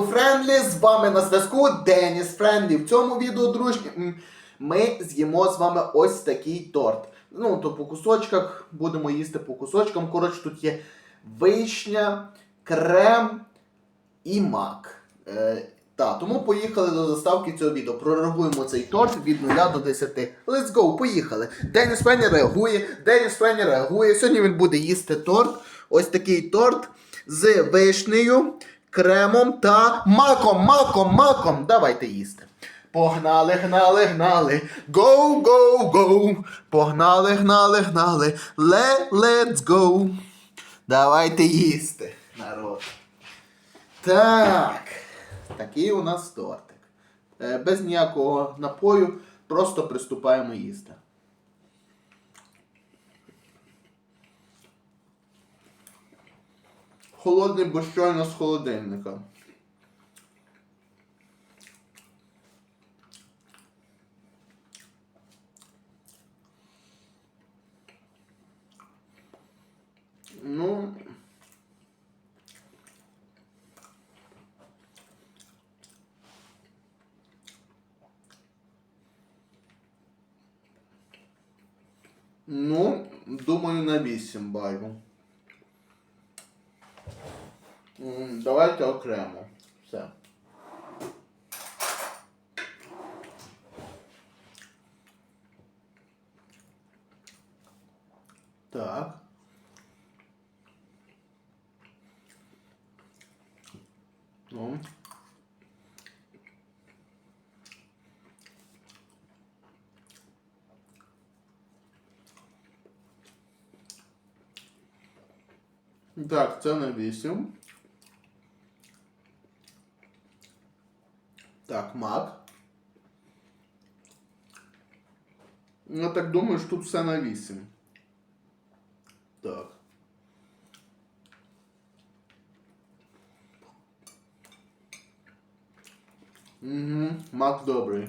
Friendly, з вами на зв'язку Деніс Френдлі. В цьому відео, дружні, ми з'їмо з вами ось такий торт. Ну, то по кусочках будемо їсти по кусочкам. Коротше, тут є вишня, крем і мак. Е, та, тому поїхали до заставки цього відео. Прореагуємо цей торт від 0 до 10. Let's go, поїхали. Деніс Фенні реагує, Деніс Фенні реагує. Сьогодні він буде їсти торт. Ось такий торт з вишнею, кремом та маком, маком, маком. Давайте їсти. Погнали, гнали, гнали. Go, go, go. Погнали, гнали, гнали. Let, let's go. Давайте їсти, народ. Так. Такий у нас тортик. Е, Без ніякого напою, просто приступаємо їсти. Холодний, бо щойно з холодильника. Ну. Ну, думаю, на 8 балів. Давайте окремо. Все. Так. Ну. Так, це на 8. Так, мак. Я так думаю, що тут все на 8. Так. Угу, мак добрий.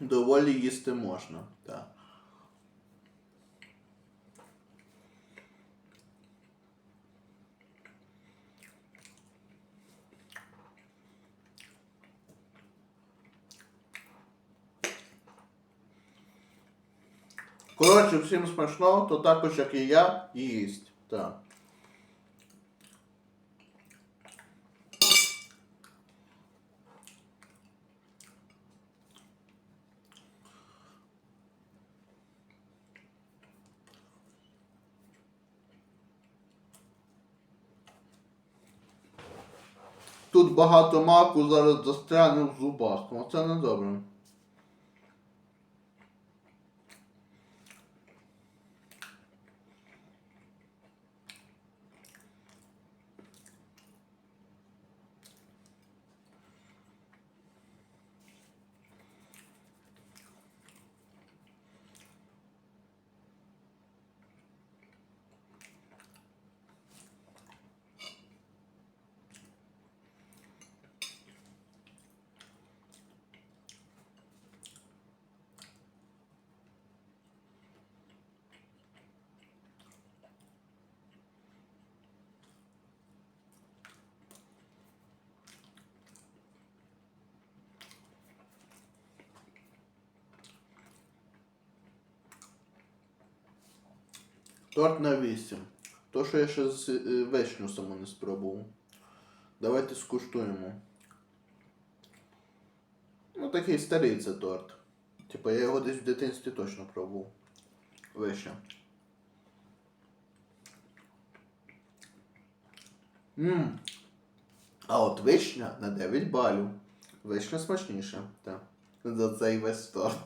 Доволі їсти можна, так. Коротше, всім смачного, то також, як і я, і їсть. Так. Тут багато маку зараз застряне в зубах. Ну це не добре. Торт на 8. То, що я ще з е, вишню саму не спробував. Давайте скуштуємо. Ну, такий старий це торт. Типа я його десь в дитинстві точно пробував. Вишня. Ммм. А от вишня на 9 балів. Вишня смачніша. Так. За цей весь торт.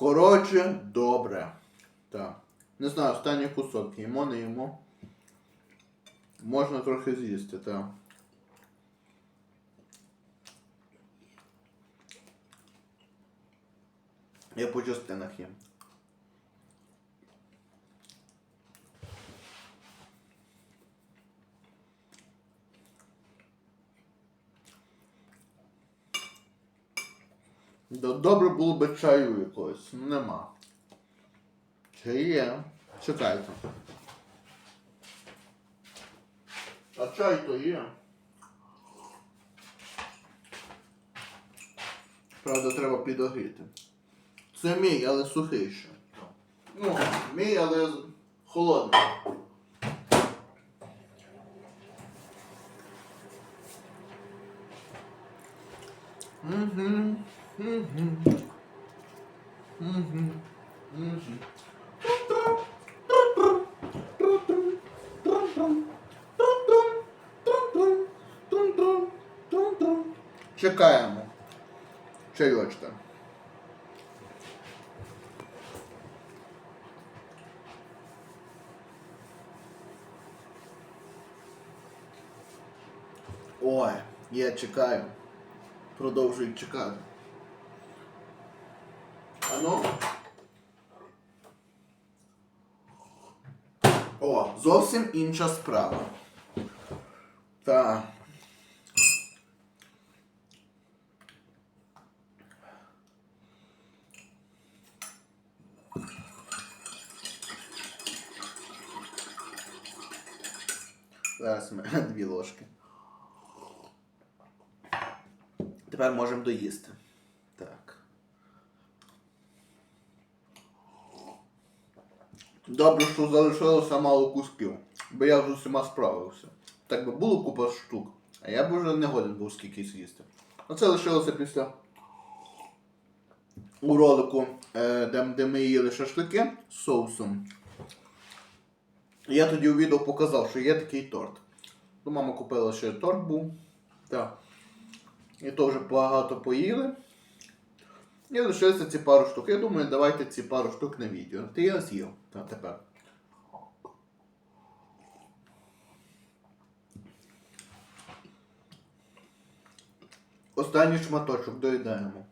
Коротше, добре. Так. Не знаю, останній кусок їмо, не їмо. Можна трохи з'їсти, так. Я по частинах їм. Добре було би чаю якогось. Ну нема. Чи є? Чекайте. А чай то є. Правда, треба підогріти. Це мій, але сухий ще. Ну, мій, але холодний. Чекаємо. Чайочка. Ой, я чекаю. Продовжують чекати. Ану. О, зовсім інша справа. Так. Зараз ми дві ложки. Тепер можемо доїсти. Так. Добре, що залишилося мало кусків, бо я вже усіма справився. Так би було купа штук, а я б вже не годен був скільки з'їсти. Оце лишилося після у ролику, е, де, ми їли шашлики з соусом. Я тоді у відео показав, що є такий торт. Ну, мама купила ще торт був. Так. І то вже багато поїли. І лишилися ці пару штук. Я думаю, давайте ці пару штук на відео. Ти я з'їв. тепер. Останній шматочок доїдаємо.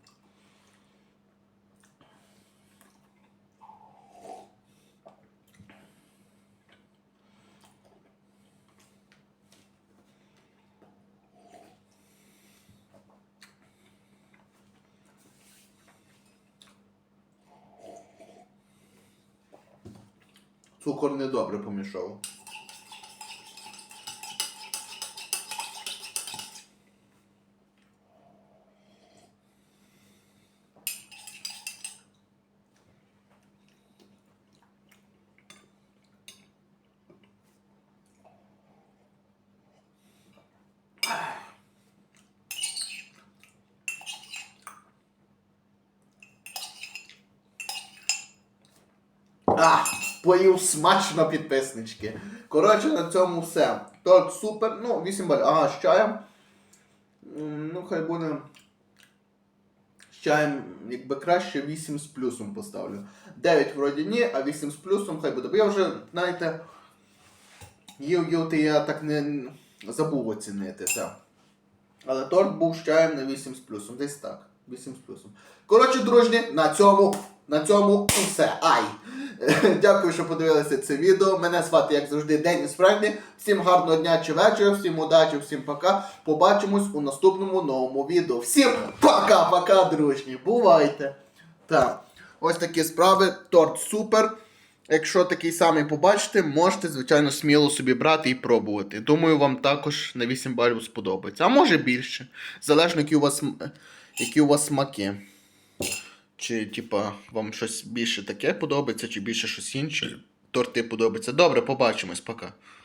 Cukor niedobre pomieszało. Ah! Поїв смачно підписнички. Коротше, на цьому все. Торт супер. Ну, 8 балів. Ага, з чаєм. Ну, хай буде. З чаєм, якби краще 8 з плюсом поставлю. 9 вроді ні, а 8 з плюсом хай буде. Бо я вже, знаєте, їв їв, ти я так не забув оцінити. Так. Але торт був з чаєм на 8 з плюсом. Десь так. 8 з плюсом. Коротше, дружні, на цьому, на цьому все. Ай! Дякую, що подивилися це відео. Мене звати, як завжди, Деніс Френдлі. Всім гарного дня чи вечора, всім удачі, всім пока. Побачимось у наступному новому відео. Всім пока-пока, дружні. Бувайте! Так, ось такі справи. Торт супер. Якщо такий самий побачите, можете, звичайно, сміло собі брати і пробувати. Думаю, вам також на 8 балів сподобається. А може більше. Залежно, які у вас, які у вас смаки. Чи, типа, вам щось більше таке подобається, чи більше щось інше. Торти подобається. Добре, побачимось, пока.